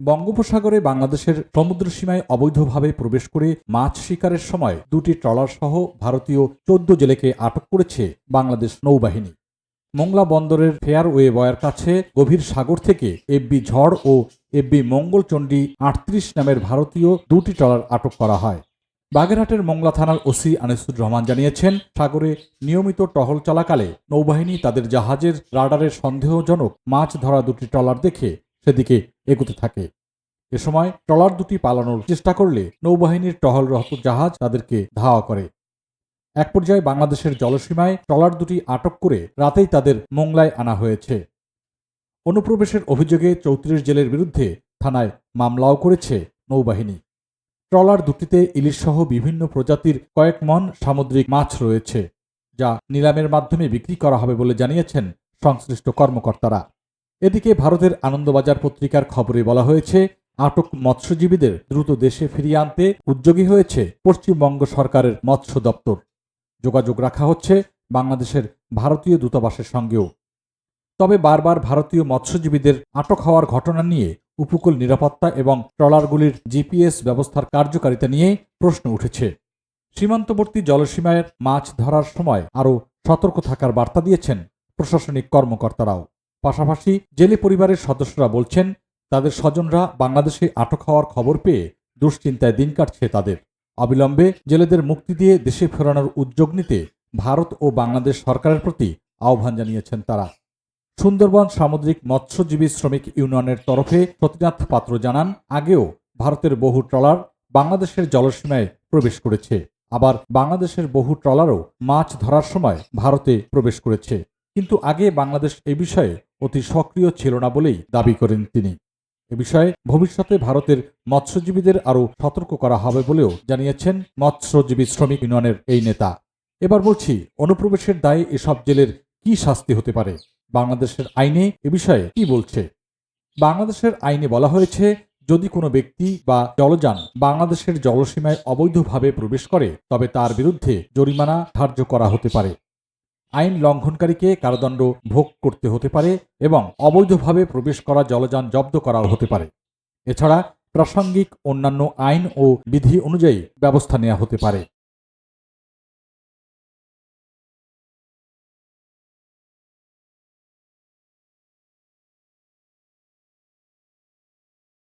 বঙ্গোপসাগরে বাংলাদেশের সমুদ্র সীমায় অবৈধভাবে প্রবেশ করে মাছ শিকারের সময় দুটি ট্রলার সহ ভারতীয় চোদ্দ জেলেকে আটক করেছে বাংলাদেশ নৌবাহিনী। মোংলা বন্দরের ফেয়ারওয়ে বয়ের কাছে গভীর সাগর থেকে এফবি ঝড় ও এফবি মঙ্গলচণ্ডী আটত্রিশ নামের ভারতীয় দুটি ট্রলার আটক করা হয়। বাগেরহাটের মোংলা থানার ওসি আনিসুর রহমান জানিয়েছেন, সাগরে নিয়মিত টহল চলাকালে নৌবাহিনী তাদের জাহাজের রাডারের সন্দেহজনক মাছ ধরা দুটি ট্রলার দেখে সেদিকে এগোতে থাকে। এ সময় ট্রলার দুটি পালানোর চেষ্টা করলে নৌবাহিনীর টহলরত জাহাজ তাদেরকে ধাওয়া করে। এক পর্যায়ে বাংলাদেশের জলসীমায় ট্রলার দুটি আটক করে রাতেই তাদের মোংলায় আনা হয়েছে। অনুপ্রবেশের অভিযোগে চৌত্রিশ জেলের বিরুদ্ধে থানায় মামলাও করেছে নৌবাহিনী। ট্রলার দুটিতে ইলিশসহ বিভিন্ন প্রজাতির কয়েক মন সামুদ্রিক মাছ রয়েছে, যা নিলামের মাধ্যমে বিক্রি করা হবে বলে জানিয়েছেন সংশ্লিষ্ট কর্মকর্তারা। এদিকে ভারতের আনন্দবাজার পত্রিকার খবরে বলা হয়েছে, আটক মৎস্যজীবীদের দ্রুত দেশে ফিরিয়ে আনতে উদ্যোগী হয়েছে পশ্চিমবঙ্গ সরকারের মৎস্য দপ্তর। যোগাযোগ রাখা হচ্ছে বাংলাদেশের ভারতীয় দূতাবাসের সঙ্গেও। তবে বারবার ভারতীয় মৎস্যজীবীদের আটক হওয়ার ঘটনা নিয়ে উপকূল নিরাপত্তা এবং ট্রলারগুলির জিপিএস ব্যবস্থার কার্যকারিতা নিয়ে প্রশ্ন উঠেছে। সীমান্তবর্তী জলসীমায় মাছ ধরার সময় আরও সতর্ক থাকার বার্তা দিয়েছেন প্রশাসনিক কর্মকর্তারাও। পাশাপাশি জেলে পরিবারের সদস্যরা বলছেন, তাদের স্বজনরা বাংলাদেশে আটক হওয়ার খবর পেয়ে দুশ্চিন্তায় দিন কাটছে তাদের। অবিলম্বে জেলেদের মুক্তি দিয়ে দেশে ফেরানোর উদ্যোগ নিতে ভারত ও বাংলাদেশ সরকারের প্রতি আহ্বান জানিয়েছেন তারা। সুন্দরবন সামুদ্রিক মৎস্যজীবী শ্রমিক ইউনিয়নের তরফে সতীনাথ পাত্র জানান, আগেও ভারতের বহু ট্রলার বাংলাদেশের জলসীমায় প্রবেশ করেছে। আবার বাংলাদেশের বহু ট্রলারও মাছ ধরার সময় ভারতে প্রবেশ করেছে। কিন্তু আগে বাংলাদেশ এ বিষয়ে অতি সক্রিয় ছিল না বলেই দাবি করেন তিনি। এ বিষয়ে ভবিষ্যতে ভারতের মৎস্যজীবীদের আরও সতর্ক করা হবে বলেও জানিয়েছেন মৎস্যজীবী শ্রমিক ইউনিয়নের এই নেতা। এবার বলছি, অনুপ্রবেশের দায়ে এসব জেলের কি শাস্তি হতে পারে? বাংলাদেশের আইনে এ বিষয়ে কি বলছে? বাংলাদেশের আইনে বলা হয়েছে, যদি কোনো ব্যক্তি বা জলযান বাংলাদেশের জলসীমায় অবৈধভাবে প্রবেশ করে, তবে তার বিরুদ্ধে জরিমানা ধার্য করা হতে পারে। আইন লঙ্ঘনকারীকে কারাদণ্ড ভোগ করতে হতে পারে এবং অবৈধভাবে প্রবেশ করা জলযান জব্দ করাও হতে পারে। এছাড়া প্রাসঙ্গিক অন্যান্য আইন ও বিধি অনুযায়ী ব্যবস্থা নেওয়া হতে পারে।